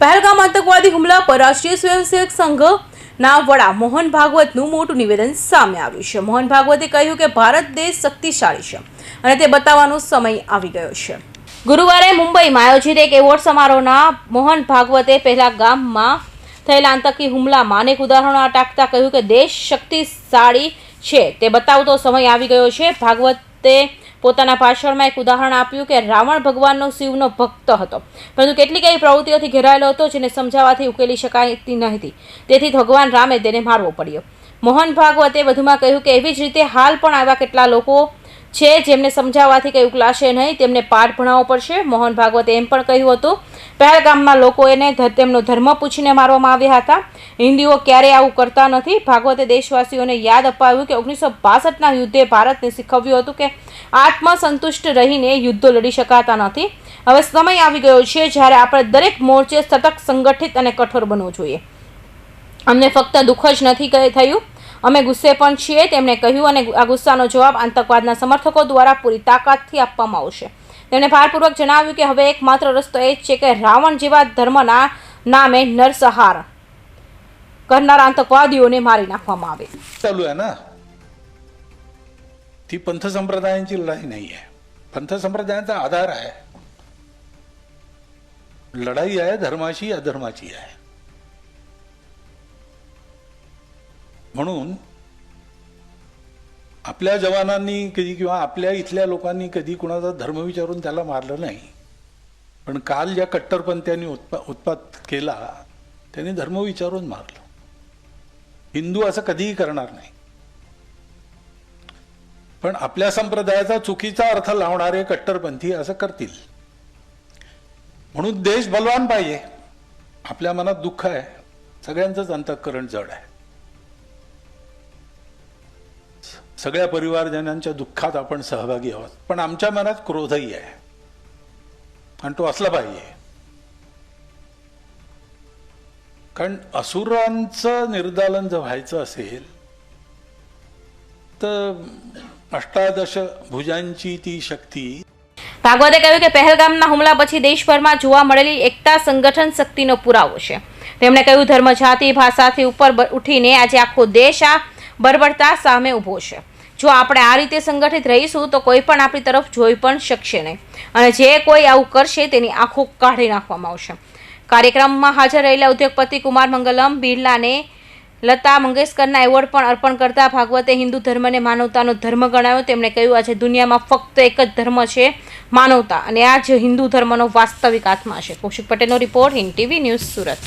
પહેલગામ આતંકવાદી હુમલા પર રાષ્ટ્રીય સ્વયંસેવક સંઘના વડા મોહન ભાગવતનું મોટું નિવેદન સામે આવ્યું છે. મોહન ભાગવતે કહ્યું કે ભારત દેશ શક્તિશાળી છે અને તે બતાવવાનો સમય આવી ગયો છે. ગુરુવારે મુંબઈમાં આયોજિત એક એવોર્ડ સમારોહના મોહન ભાગવતે પહેલા ગામમાં થયેલા આતંકી હુમલામાં અનેક ઉદાહરણો ટાંકતા કહ્યું કે દેશ શક્તિશાળી છે. તે બતાવતો સમય આવી ગયો છે. ભાગવતે પોતાના ભાષણમાં એક ઉદાહરણ આપ્યું કે રાવણ ભગવાનનો શિવનો ભક્ત હતો. પરંતુ કેટલીક એવી પ્રવૃત્તિઓથી ઘેરાયેલો હતો જેને સમજાવવાથી ઉકેલી શકાતી ન હતી તેથી ભગવાન રામે તેને મારવો પડ્યો. મોહન ભાગવતે વધુમાં કહ્યું કે એવી જ રીતે હાલ પણ આવા કેટલા લોકો છે. જેમને સમજાવવાથી કંઈ ઉકલાશે નહીં, તેમને પાઠ ભણાવવો પડશે. મોહન ભાગવતે એમ પણ કહ્યું હતું, પહેલગામમાં લોકો એને તેમનો ધર્મ પૂછીને મારવામાં આવ્યા હતા. હિન્દુઓ ક્યારેય આવું કરતા નથી. ભાગવતે દેશવાસીઓને યાદ અપાવ્યું કે ઓગણીસો બાસઠના યુદ્ધે ભારતને શીખવ્યું હતું કે આત્મસંતુષ્ટ રહીને યુદ્ધો લડી શકાતા નથી. હવે સમય આવી ગયો છે જ્યારે આપણે દરેક મોરચે સતત સંગઠિત અને કઠોર બનવું જોઈએ. અમને ફક્ત દુઃખ જ નથી થયું. અમે ગુસ્સે પણ છીએ તેમણે કહ્યું અને આ ગુસ્સાનો જવાબ આતંકવાદના સમર્થકો દ્વારા પૂરી તાકાતથી આપવામાં આવશે તેમણે ભારપૂર્વક જણાવ્યું કે હવે એકમાત્ર રસ્તો એ જ છે કે રાવણ જેવા ધર્મના નામે નરસંહાર કરનારા આતંકવાદીઓને મારી નાખવામાં આવે चालू आहे ना ती पंथ संप्रदायांची लढाई नाही आहे पंथ संप्रदायांचा आधार आहे लढाई आहे धर्माची अधर्माची आहे म्हणून आपल्या जवानांनी कधी किंवा आपल्या इथल्या लोकांनी कधी कुणाचा धर्म विचारून त्याला मारलं नाही. पण काल ज्या कट्टरपंथ्यांनी उत्पा उत्पात केला त्यांनी धर्म विचारून मारलं. हिंदू असं कधीही करणार नाही. पण आपल्या संप्रदायाचा चुकीचा अर्थ लावणारे कट्टरपंथी असं करतील. म्हणून देश बलवान पाहिजे. आपल्या मनात दुःख आहे. सगळ्यांचंच अंतःकरण जड आहे. सगळ्या परिवारजनांच्या दुःखात आपण सहभागी आहोत पण आमच्या मनात क्रोधही आहे आणि तो असला पाहिजे कारण असुरांचं निर्दालन जर व्हायचं असेल तर अष्टादश भुजांची ती शक्ती ભાગવતે કહ્યું કે પહેલગામના હુમલા પછી દેશભરમાં જોવા મળેલી એકતા સંગઠન શક્તિનો પુરાવો છે તેમણે કહ્યું ધર્મ જાતિ ભાષાથી ઉપર બ- ઉઠીને આજે આખો દેશ આ બર્બરતા સામે ઊભો છે. જો આપણે આ રીતે સંગઠિત રહીશું, તો કોઈ પણ આપણી તરફ જોઈ પણ શકશે નહીં. અને જે કોઈ આવું કરશે, તેની આંખો કાઢી નાખવામાં આવશે. કાર્યક્રમમાં હાજર રહેલા ઉદ્યોગપતિ કુમાર મંગલમ, બિરલાને લતા મંગેશકરના એવોર્ડ પણ અર્પણ કરતા ભાગવતે હિન્દુ ધર્મને માનવતાનો ધર્મ ગણાવ્યો તેમણે કહ્યું, આજે દુનિયામાં ફક્ત એક જ ધર્મ છે, માનવતા. અને આ જ હિન્દુ ધર્મનો વાસ્તવિક આત્મા છે. કૌશિક પટેલનો report, Hind TV news Surat.